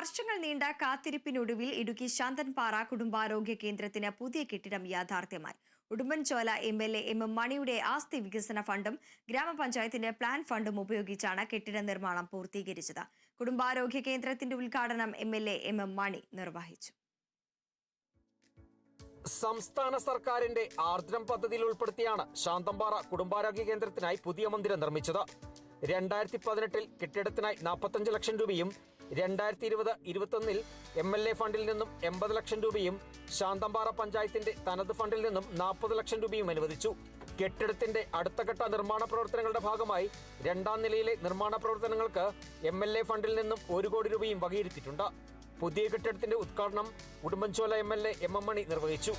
വർഷങ്ങൾ നീണ്ട കാത്തിരിപ്പിനൊടുവിൽ ഇടുക്കി ശാന്തൻപാറ കുടുംബാരോഗ്യ കേന്ദ്രത്തിന് പുതിയ കെട്ടിടം യാഥാർത്ഥ്യമായി. Udumbanchola M L A M മണിയുടെ ആസ്തി വികസന ഫണ്ടും ഗ്രാമപഞ്ചായത്തിന്റെ പ്ലാൻ ഫണ്ടും ഉപയോഗിച്ചാണ് കെട്ടിട നിർമ്മാണം പൂർത്തീകരിച്ചത്. കുടുംബാരോഗ്യ കേന്ദ്രത്തിന്റെ ഉദ്ഘാടനം M L A M M Mani നിർവഹിച്ചു. സംസ്ഥാന സർക്കാരിന്റെ ആർദ്രം പദ്ധതിയിൽ ഉൾപ്പെടുത്തിയാണ് ശാന്തമ്പാറ കുടുംബാരോഗ്യ കേന്ദ്രത്തിനായി പുതിയ മന്ദിരം നിർമ്മിച്ചത്. രണ്ടായിരത്തി പതിനെട്ടിൽ കെട്ടിടത്തിനായി നാൽപ്പത്തഞ്ച് ലക്ഷം രൂപയും രണ്ടായിരത്തി ഇരുപത് ഇരുപത്തൊന്നിൽ എം എൽ എ ഫണ്ടിൽ നിന്നും എൺപത് ലക്ഷം രൂപയും ശാന്തമ്പാറ പഞ്ചായത്തിന്റെ തനത് ഫണ്ടിൽ നിന്നും നാൽപ്പത് ലക്ഷം രൂപയും അനുവദിച്ചു. കെട്ടിടത്തിന്റെ അടുത്ത ഘട്ട നിർമ്മാണ പ്രവർത്തനങ്ങളുടെ ഭാഗമായി രണ്ടാം നിലയിലെ നിർമ്മാണ പ്രവർത്തനങ്ങൾക്ക് എം എൽ എ ഫണ്ടിൽ നിന്നും ഒരു കോടി രൂപയും വകയിരുത്തിയിട്ടുണ്ട്. പുതിയ കെട്ടിടത്തിന്റെ ഉദ്ഘാടനം Udumbanchola M L A M M Mani നിർവഹിച്ചു.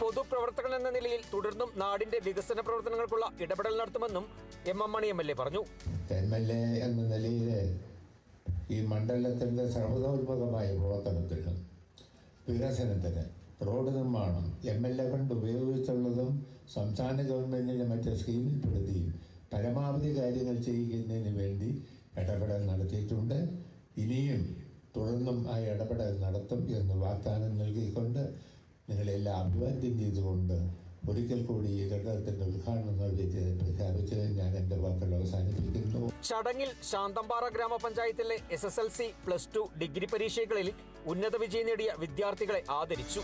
പൊതുപ്രവർത്തകൻ എന്ന നിലയിൽ തുടർന്നും നാടിന്റെ വികസന പ്രവർത്തനങ്ങൾക്കുള്ള ഇടപെടൽ നടത്തുമെന്നും M M Mani M L A പറഞ്ഞു. എന്ന നിലയിൽ ഈ മണ്ഡലത്തിന്റെ സർവതോത്മകമായ പ്രവർത്തനത്തിന് വികസനത്തിന് റോഡ് നിർമ്മാണം എം എൽ എ ഫണ്ട് ഉപയോഗിച്ചുള്ളതും സംസ്ഥാന ഗവൺമെന്റിന്റെ മറ്റ് സ്കീമിൽപ്പെടുത്തിയും പരമാവധി കാര്യങ്ങൾ ചെയ്യിക്കുന്നതിന് വേണ്ടി ഇടപെടൽ നടത്തിയിട്ടുണ്ട്. ഇനിയും തുടർന്നും ആ ഇടപെടൽ നടത്തും എന്ന് വാഗ്ദാനം നൽകിക്കൊണ്ട് നിങ്ങളെല്ലാം അഭിവാദ്യം ചെയ്തുകൊണ്ട് ഒരിക്കൽ കൂടി ഈ ഘടകത്തിന്റെ ഉദ്ഘാടനം നിർവഹിച്ച് ഞാൻ എന്റെ വാക്കുകൾ അവസാനിപ്പിക്കുന്നു. ചടങ്ങിൽ ശാന്തമ്പാറ ഗ്രാമപഞ്ചായത്തിലെ S S L C plus two degree പരീക്ഷകളിൽ ഉന്നത വിജയം നേടിയ വിദ്യാർത്ഥികളെ ആദരിച്ചു.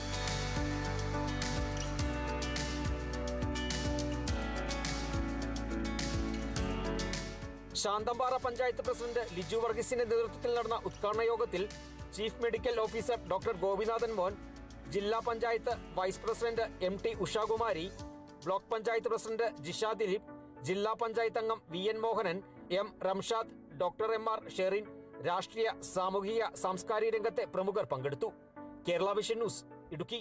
ശാന്തമ്പാറ പഞ്ചായത്ത് പ്രസിഡന്റ് ലിജു വർഗീസിന്റെ നേതൃത്വത്തിൽ നടന്ന ഉദ്ഘാടന യോഗത്തിൽ chief medical officer doctor Gopinathan Mon ജില്ലാ panchayat vice president M T Ushakumari block panchayat president Jisha Dileep ജില്ലാ പഞ്ചായത്ത് അംഗം V N Mohanan M Ramshad doctor M R Sherin രാഷ്ട്രീയ സാമൂഹിക സാംസ്കാരിക രംഗത്തെ പ്രമുഖർ പങ്കെടുത്തു. Kerala vision news Idukki.